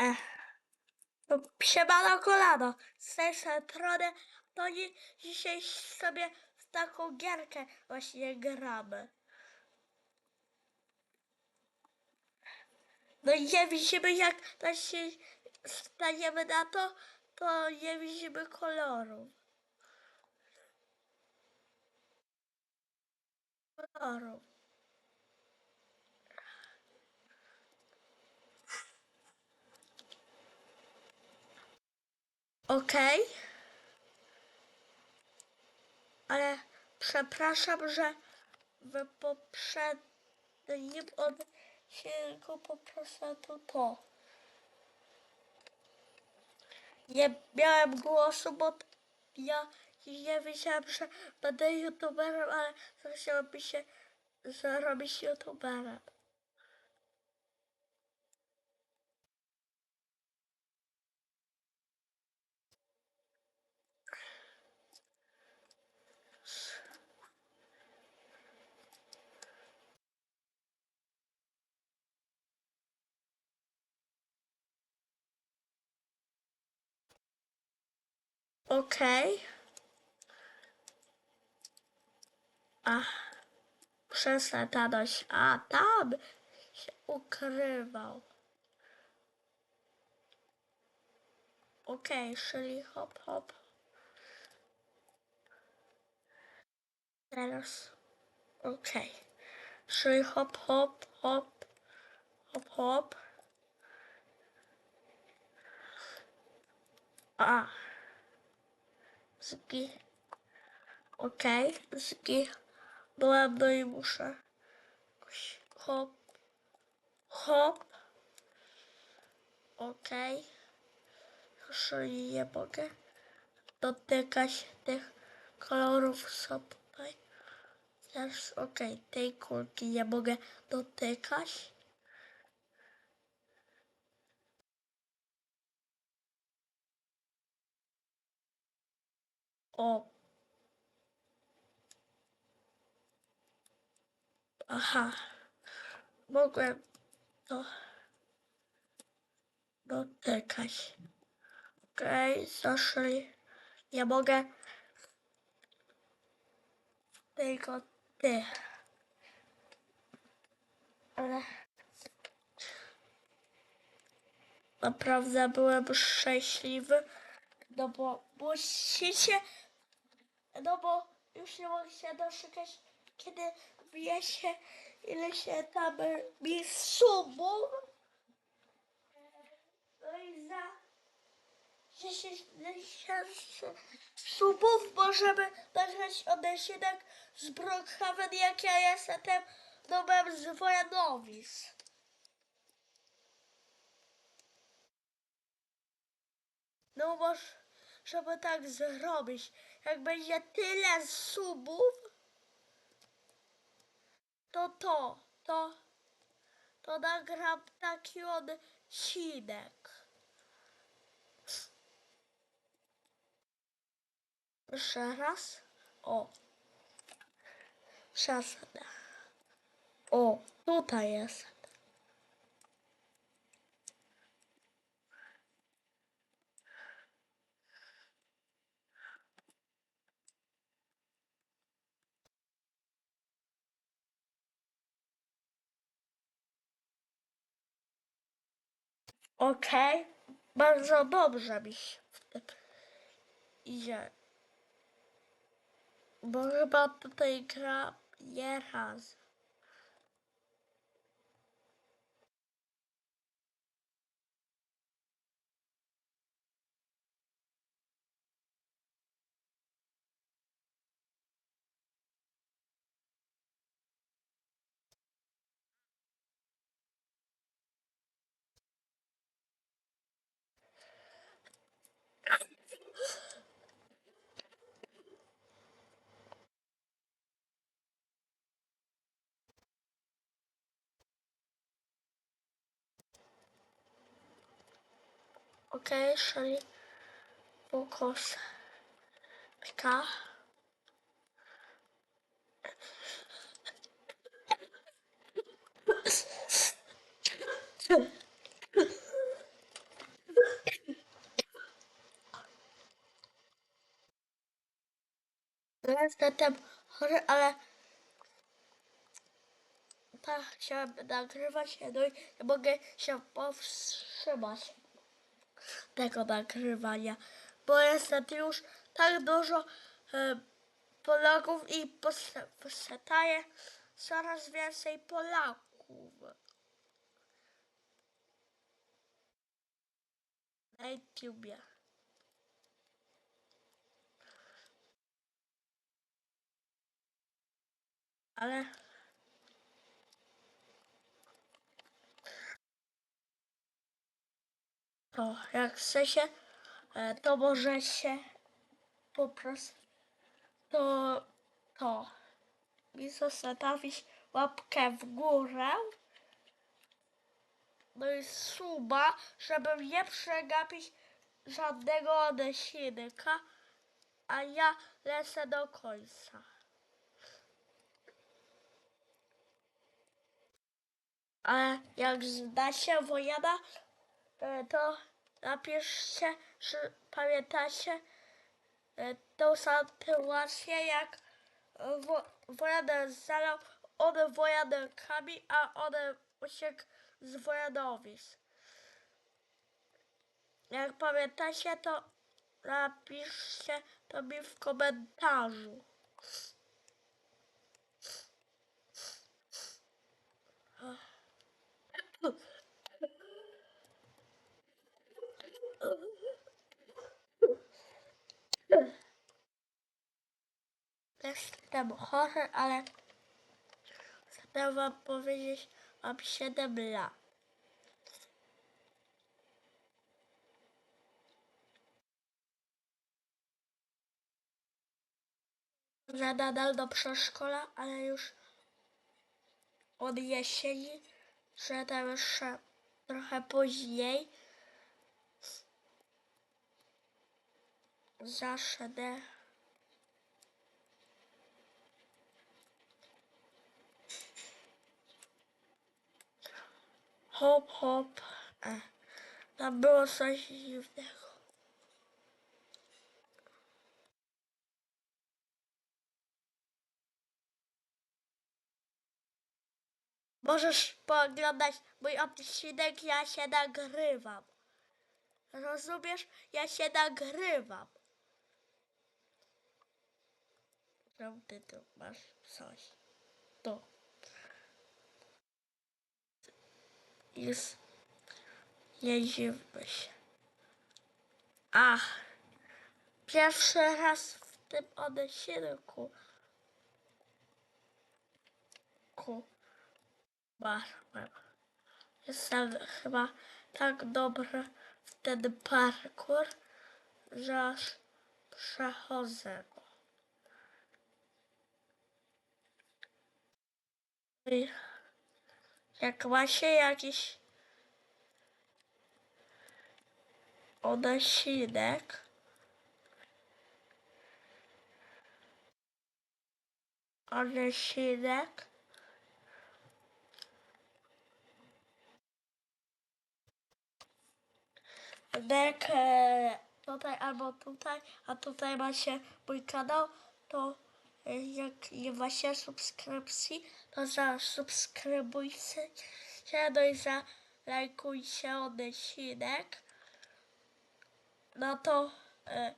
Ech. No, siemano kolano. Z tej strony to nie, dzisiaj sobie w taką gierkę właśnie gramy. No i nie widzimy jak tak się staniemy na to, to nie widzimy kolorów. Kolorów. Okej. Ale przepraszam, że w poprzednim odcinku po prostu to. Nie miałem głosu, bo ja nie wiedziałem, że będę youtuberem, ale zachciałem mi się zrobić youtuberem. Okej. A, przestań tadać. A, tam się ukrywał. Okej, czyli hop, hop. Teraz, okej. Czyli hop, hop, hop, hop, hop. A. Zgi. Okej, zgi. Byłem, no i muszę. Hop. Hop. Okej. Czyli nie mogę dotykać tych kolorów, tutaj. Teraz, okej, tej kulki nie mogę dotykać. O. Aha. Mogłem to dotykać. Okej, zaszli. Ja mogę tylko ty. Ale naprawdę byłem szczęśliwy, no bo musicie, no bo już nie mogę się doczekać, kiedy wie się, ile się tam subów. No i za 10 tysięcy subów możemy nagrać odcinek z Brookhaven, jak ja jestem domem z Wojanowic. No może, żeby tak zrobić, jak będzie tyle subów, to to, to, to nagram taki odcinek. Jeszcze raz. O. Przesada. O, tutaj jest. Okej, bardzo dobrze mi się idzie. Bo chyba tutaj gra nie raz. location focus PK Niestety chory, ale tak chciałabym nagrywać, no i nie mogę się powstrzymać tego nagrywania, bo jest już tak dużo e, Polaków i pos- powstaje coraz więcej Polaków. Na YouTubie. Ale to jak chce się, e, to może się po prostu to to i zostawić łapkę w górę. No i suba, żeby nie przegapić żadnego odcinka, a ja lecę do końca. Ale jak zda się wojana, e, to napiszcie, że pamiętacie e, tą sytuację, jak wo, zalał one wojankami, a one uciekł z wojanowic. Jak pamiętacie, to napiszcie to mi w komentarzu. Jestem chory, ale chcę wam powiedzieć, mam 7 lat. Że nadal do przedszkola, ale już od jesieni, że tam jeszcze trochę później zaszedł hop hop. E, tam było coś dziwnego. Możesz pooglądać mój odcinek, ja się nagrywam. Rozumiesz? Ja się nagrywam. Ty tu masz coś? Tu. Jest. Jeździmy się. Ach. Pierwszy raz w tym odcinku. Ku. Barłem. Jestem chyba tak dobry w ten parkour, że aż przechodzę go. I jak ma się jakiś odcinek, odcinek, dek e, tutaj albo tutaj, a tutaj ma się mój kanał, to jak nie ma się subskrypcji, to zasubskrybujcie się, no i zalajkujcie odcinek. No to e,